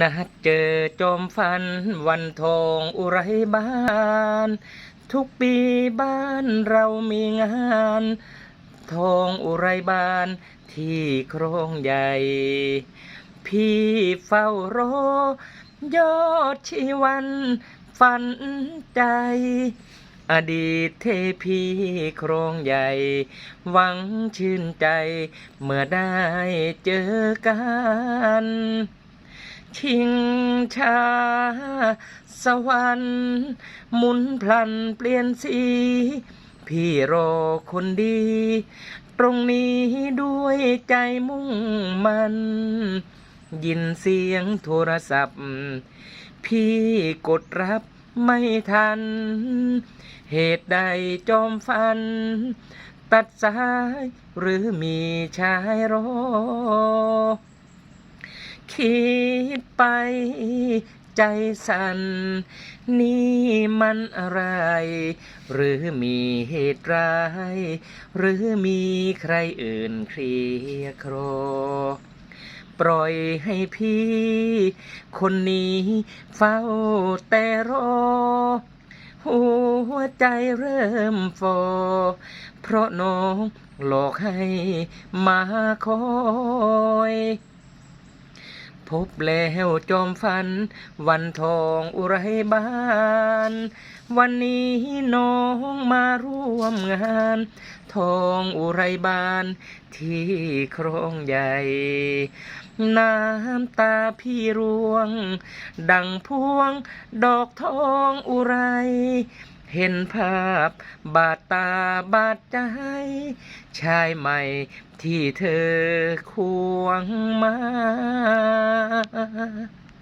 นัดเจอจอมฟันวันทองอุไรบ้าน ทุกปีบ้านเรามีงาน ทองอุไรบ้านที่โครงใหญ่ พี่เฝ้ารอยอดชีวันฝันใจ อดีตเทพีโครงใหญ่ หวังชื่นใจ เมื่อได้เจอกัน ชิงชา สวรรค์หมุนพลันเปลี่ยนสี พี่รอคนดี ตรงนี้ด้วยใจมุ่งมัน ยินเสียงโทรศัพท์ พี่กดรับไม่ทัน เหตุใดจอมฟัน ตัดสายหรือมีชายรอ คิดไปใจสัน่นนี่มันอะไร หรือมีเหตุร้าย หรือมีใครอื่นเคลียร์คร ปล่อยให้พี่ คนนี้เฝ้าแต่รอ หัวใจเริ่มฟอ เพราะน้องหลอกให้มาคอย พบแล้วจอมฟัน วันทองอุไรบ้าน วันนี้น้องมาร่วมงาน ทองอุไรบ้าน ที่ครองใหญ่ น้ำตาพี่ร่วง ดังพวง ดอกทองอุไร เห็นภาพ บาดตาบาดใจ ชายใหม่ที่เธอควงมา